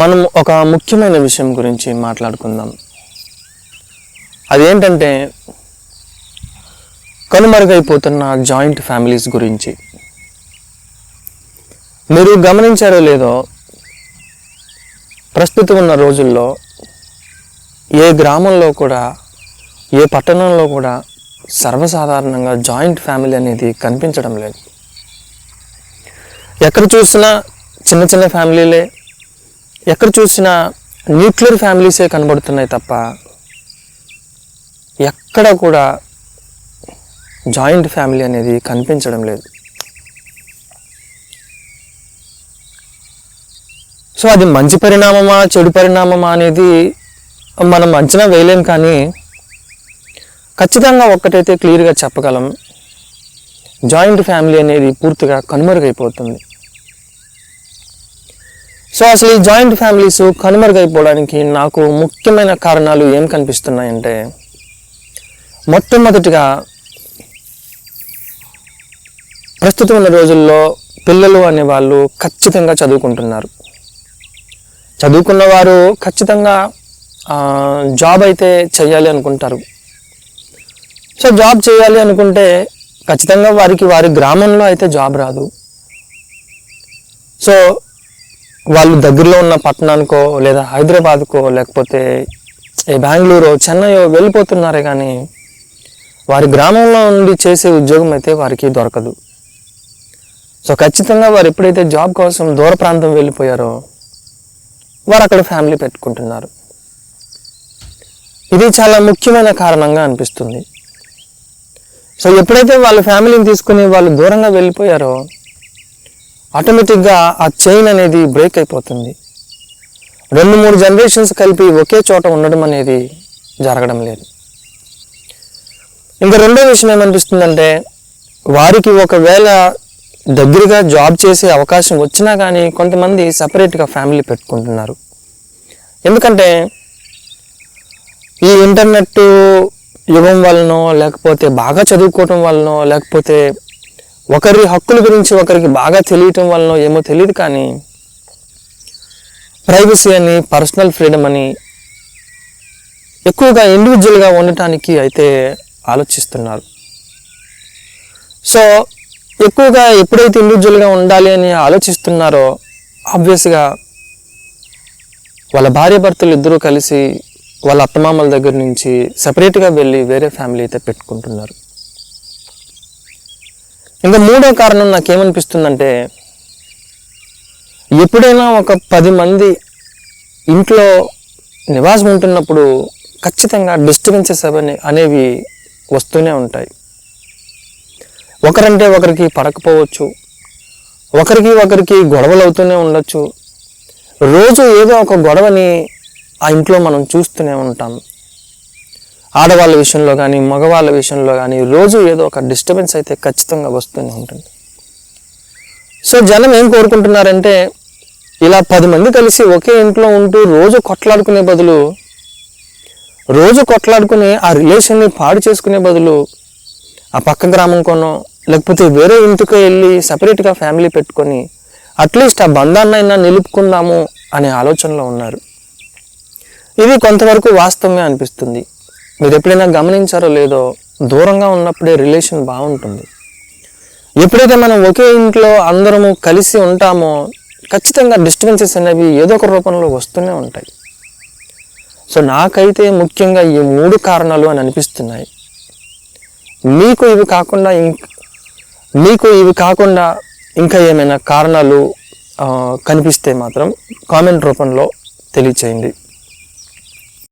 మనం ఒక ముఖ్యమైన విషయం గురించి మాట్లాడుకుందాం. అదేంటంటే కనుమరుగైపోతున్న జాయింట్ ఫ్యామిలీస్ గురించి. మీరు గమనించారో లేదో ప్రస్తుతం ఉన్న రోజుల్లో ఏ గ్రామంలో కూడా ఏ పట్టణంలో కూడా సర్వసాధారణంగా జాయింట్ ఫ్యామిలీ అనేది కనిపించడం లేదు. ఎక్కడ చూసినా చిన్న చిన్న ఫ్యామిలీలే ఎక్కడ చూసినా న్యూక్లియర్ ఫ్యామిలీసే కనబడుతున్నాయి తప్ప ఎక్కడ కూడా జాయింట్ ఫ్యామిలీ అనేది కనిపించడం లేదు. సో అది మంచి పరిణామమా చెడు పరిణామమా అనేది మనం అంచనా వేయలేం కానీ ఖచ్చితంగా ఒక్కటైతే క్లియర్గా చెప్పగలం. జాయింట్ ఫ్యామిలీ అనేది పూర్తిగా కనుమరుగైపోతుంది. సో అసలు ఈ జాయింట్ ఫ్యామిలీస్ కనుమరుగైపోవడానికి నాకు ముఖ్యమైన కారణాలు ఏం కనిపిస్తున్నాయంటే మొట్టమొదటిగా ప్రస్తుతం ఉన్న రోజుల్లో పిల్లలు అనే వాళ్ళు ఖచ్చితంగా చదువుకుంటున్నారు. చదువుకున్న వారు ఖచ్చితంగా జాబ్ అయితే చేయాలి అనుకుంటారు. సో జాబ్ చేయాలి అనుకుంటే ఖచ్చితంగా వారికి వారి గ్రామంలో అయితే జాబ్ రాదు. సో వాళ్ళు దగ్గరలో ఉన్న పట్టణానికో లేదా హైదరాబాద్కో లేకపోతే ఏ బెంగళూరు చెన్నైయో వెళ్ళిపోతున్నారే కానీ వారి గ్రామంలో ఉండి చేసే ఉద్యోగం అయితే వారికి దొరకదు. సో ఖచ్చితంగా వారు ఎప్పుడైతే జాబ్ కోసం దూర ప్రాంతం వెళ్ళిపోయారో వారు అక్కడ ఫ్యామిలీ పెట్టుకుంటున్నారు. ఇది చాలా ముఖ్యమైన కారణంగా అనిపిస్తుంది. సో ఎప్పుడైతే వాళ్ళ ఫ్యామిలీని తీసుకుని వాళ్ళు దూరంగా వెళ్ళిపోయారో ఆటోమేటిక్గా ఆ చైన్ అనేది బ్రేక్ అయిపోతుంది. రెండు మూడు జనరేషన్స్ కలిపి ఒకే చోట ఉండడం అనేది జరగడం లేదు. ఇంకా రెండో విషయం ఏమనిపిస్తుందంటే వారికి ఒకవేళ దగ్గరగా జాబ్ చేసే అవకాశం వచ్చినా కానీ కొంతమంది సపరేట్గా ఫ్యామిలీ పెట్టుకుంటున్నారు. ఎందుకంటే ఈ ఇంటర్నెట్ యుగం వలనో లేకపోతే బాగా చదువుకోవటం వలనో లేకపోతే ఒకరి హక్కుల గురించి ఒకరికి బాగా తెలియటం వలన ఏమో తెలియదు కానీ ప్రైవసీ అని పర్సనల్ ఫ్రీడమ్ అని ఎక్కువగా ఇండివిజువల్గా ఉండటానికి అయితే ఆలోచిస్తున్నారు. సో ఎక్కువగా ఎప్పుడైతే ఇండివిజువల్గా ఉండాలి అని ఆలోచిస్తున్నారో ఆబ్వియస్గా వాళ్ళ భార్యాభర్తలు ఇద్దరూ కలిసి వాళ్ళ అత్తమామల దగ్గర నుంచి సపరేట్గా వెళ్ళి వేరే ఫ్యామిలీ అయితే పెట్టుకుంటున్నారు. ఇంకా మూడో కారణం నాకేమనిపిస్తుందంటే ఎప్పుడైనా ఒక పది మంది ఇంట్లో నివాసం ఉంటున్నప్పుడు ఖచ్చితంగా డిస్టర్బెన్సెస్ అవన్నీ అనేవి వస్తూనే ఉంటాయి. ఒకరంటే ఒకరికి పడకపోవచ్చు. ఒకరికి ఒకరికి గొడవలు అవుతూనే ఉండొచ్చు. రోజు ఏదో ఒక గొడవని ఆ ఇంట్లో మనం చూస్తూనే ఉంటాం. ఆడవాళ్ళ విషయంలో కానీ మగవాళ్ళ విషయంలో కానీ రోజు ఏదో ఒక డిస్టర్బెన్స్ అయితే ఖచ్చితంగా వస్తూనే ఉంటుంది. సో జనం ఏం కోరుకుంటున్నారంటే ఇలా పది మంది కలిసి ఒకే ఇంట్లో ఉంటూ రోజు కొట్లాడుకునే బదులు రోజు కొట్లాడుకుని ఆ రిలేషన్ని పాడు చేసుకునే బదులు ఆ పక్క గ్రామం కొనో లేకపోతే వేరే ఇంటికి వెళ్ళి సపరేట్గా ఫ్యామిలీ పెట్టుకొని అట్లీస్ట్ ఆ బంధాన్నైనా నిలుపుకుందాము అనే ఆలోచనలో ఉన్నారు. ఇది కొంతవరకు వాస్తవమే అనిపిస్తుంది. మీరు ఎప్పుడైనా గమనించారో లేదో దూరంగా ఉన్నప్పుడే రిలేషన్ బాగుంటుంది. ఎప్పుడైతే మనం ఒకే ఇంట్లో అందరము కలిసి ఉంటామో ఖచ్చితంగా డిస్టర్బెన్సెస్ అనేవి ఏదో ఒక రూపంలో వస్తూనే ఉంటాయి. సో నాకైతే ముఖ్యంగా ఈ మూడు కారణాలు అని అనిపిస్తున్నాయి. మీకు ఇవి కాకుండా ఇంక మీకు ఇవి కాకుండా ఇంకా ఏమైనా కారణాలు కనిపిస్తే మాత్రం కామెంట్ రూపంలో తెలియచేయండి.